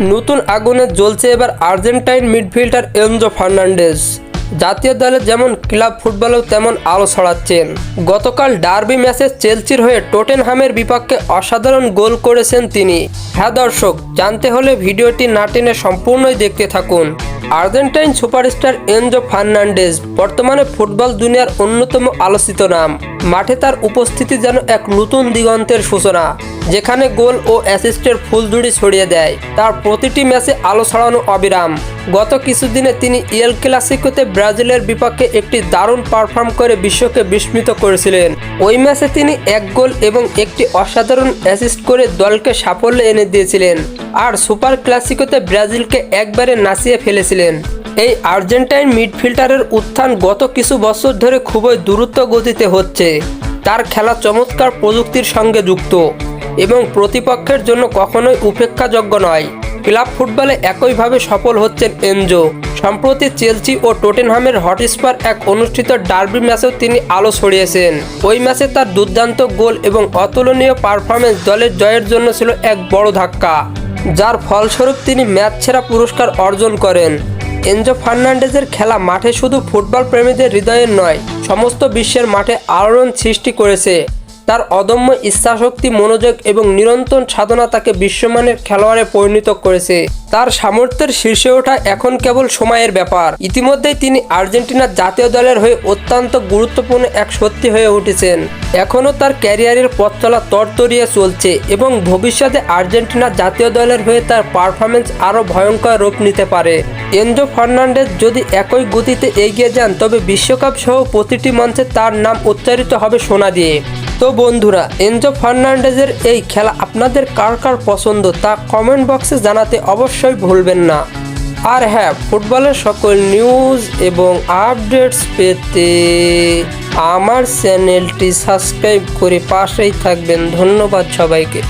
নতুন আগুনে জ্বলছে এবার আর্জেন্টাইন মিডফিল্ডার এনজো ফার্নান্ডেজ। জাতীয় দলে যেমন ক্লাব ফুটবলেও তেমন আলো ছড়াচ্ছেন। গতকাল ডার্বি ম্যাচে চেলসির হয়ে টোটেনহামের বিপক্ষে অসাধারণ গোল করেছেন তিনি। হ্যাঁ দর্শক, জানতে হলে ভিডিওটি নাটিনে সম্পূর্ণই দেখতে থাকুন। আর্জেন্টাইন সুপারস্টার এনজো ফার্নান্ডেজ বর্তমানে ফুটবল দুনিয়ার অন্যতম আলোচিত নাম। মাঠে তার উপস্থিতি যেন এক নতুন দিগন্তের সূচনা, যেখানে গোল ও অ্যাসিস্টের ফুলঝুড়ি ছড়িয়ে দেয়। তার প্রতিটি ম্যাচে আলো ছড়ানো অবিরাম। গত কিছুদিনে তিনি ইয়েল ক্লাসিকোতে ব্রাজিলের বিপক্ষে একটি দারুণ পারফর্ম করে বিশ্বকে বিস্মিত করেছিলেন। ওই ম্যাচে তিনি এক গোল এবং একটি অসাধারণ অ্যাসিস্ট করে দলকে সাফল্য এনে দিয়েছিলেন। আর সুপার ক্লাসিকোতে ব্রাজিলকে একবারে নাচিয়ে ফেলেছিলেন। এই আর্জেন্টাইন মিডফিল্ডারের উত্থান গত কিছু বছর ধরে খুবই দ্রুত গতিতে হচ্ছে। তার খেলা চমৎকার প্রযুক্তির সঙ্গে যুক্ত এবং প্রতিপক্ষের জন্য কখনোই উপেক্ষাযোগ্য নয়। ক্লাব ফুটবলে একইভাবে সফল হচ্ছেন এনজো। সম্প্রতি চেলসি ও টোটেনহামের হটস্পার এক অনুষ্ঠিত ডার্বি ম্যাচেও তিনি আলো ছড়িয়েছেন। ওই ম্যাচে তার দুর্দান্ত গোল এবং অতুলনীয় পারফরমেন্স দলের জয়ের জন্য ছিল এক বড় ধাক্কা। যার ফলস্বরূপ তিনি ম্যাচ সেরা পুরস্কার অর্জন করেন। এনজো ফার্নান্ডেজের খেলা মাঠে শুধু ফুটবল প্রেমীদের হৃদয়ের নয়, সমস্ত বিশ্বের মাঠে আলোড়ন সৃষ্টি করেছে। তার অদম্য ইচ্ছাশক্তি, মনোযোগ এবং নিরন্তর সাধনা তাকে বিশ্বমানের খেলোয়াড়ে পরিণত করেছে। তার সামর্থ্যের শীর্ষে ওঠা এখন কেবল সময়ের ব্যাপার। ইতিমধ্যেই তিনি আর্জেন্টিনার জাতীয় দলের হয়ে অত্যন্ত গুরুত্বপূর্ণ এক সত্যি হয়ে উঠেছেন। এখনও তার ক্যারিয়ারের পথ চলা তরতরিয়ে চলছে এবং ভবিষ্যতে আর্জেন্টিনার জাতীয় দলের হয়ে তার পারফরমেন্স আরও ভয়ঙ্কর রূপ নিতে পারে। এনজো ফার্নান্ডেজ যদি একই গতিতে এগিয়ে যান, তবে বিশ্বকাপ সহ প্রতিটি মঞ্চে তার নাম উচ্চারিত হবে সোনা দিয়ে। তো বন্ধুরা, এনজো ফার্নান্ডেজের এই খেলা আপনাদের কার কার পছন্দ তা কমেন্ট বক্সে জানাতে অবশ্যই ভুলবেন না। আর হ্যাঁ ফুটবলের সকল নিউজ এবং আপডেটস পেতে আমার চ্যানেলটি সাবস্ক্রাইব করে পাশেই থাকবেন। ধন্যবাদ সবাইকে।